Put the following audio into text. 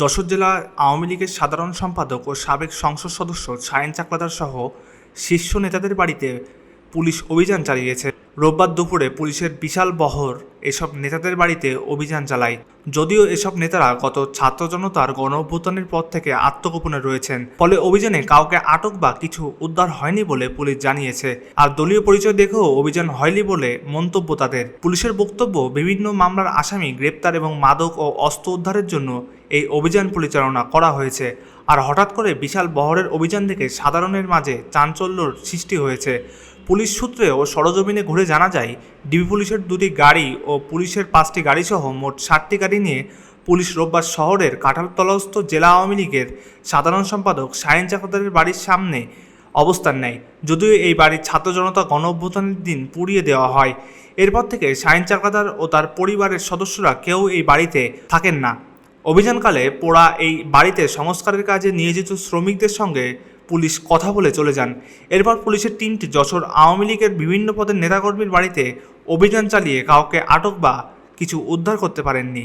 যশোর জেলা আওয়ামী লীগের সাধারণ সম্পাদক ও সাবেক সংসদ সদস্য সায়েন চাকলাদার সহ শীর্ষ নেতাদের বাড়িতে পুলিশ অভিযান চালিয়েছে। রোববার দুপুরে পুলিশের বিশাল বহর এসব নেতাদের বাড়িতে অভিযান চালায়। যদিও এসব নেতারা গত ছাত্র জনতার গণ অভ্যুত্থানের পর থেকে আত্মগোপনে রয়েছেন। ফলে অভিযানে কাউকে আটক বা কিছু উদ্ধার হয়নি বলে পুলিশ জানিয়েছে। আর দলীয় পরিচয় দেখেও অভিযান হয়নি বলে মন্তব্য তাদের। পুলিশের বক্তব্য, বিভিন্ন মামলার আসামি গ্রেপ্তার এবং মাদক ও অস্ত্র উদ্ধারের জন্য এই অভিযান পরিচালনা করা হয়েছে। আর হঠাৎ করে বিশাল বহরের অভিযান দেখে সাধারণের মাঝে চাঞ্চল্যর সৃষ্টি হয়েছে। পুলিশ সূত্রে ও সরজমিনে ঘুরে জানা যায়, ডিবি পুলিশের দুটি গাড়ি ও পুলিশের পাঁচটি গাড়িসহ মোট ষাটটি গাড়ি নিয়ে পুলিশ রোববার শহরের কাঁঠালতলাস্থ জেলা আওয়ামী লীগের সাধারণ সম্পাদক সায়েন চাকদারের বাড়ির সামনে অবস্থান নেয়, যদিও এই বাড়ির ছাত্র জনতা গণ অভ্যুত্থানের দিন পুড়িয়ে দেওয়া হয়। এরপর থেকে সায়েন চাকদার ও তার পরিবারের সদস্যরা কেউ এই বাড়িতে থাকেন না। অভিযানকালে পোড়া এই বাড়িতে সংস্কারের কাজে নিয়োজিত শ্রমিকদের সঙ্গে পুলিশ কথা বলে চলে যান। এরপর পুলিশের টিমটি যশোর আওয়ামী লীগের বিভিন্ন পদের নেতাকর্মীর বাড়িতে অভিযান চালিয়ে কাউকে আটক বা কিছু উদ্ধার করতে পারেননি।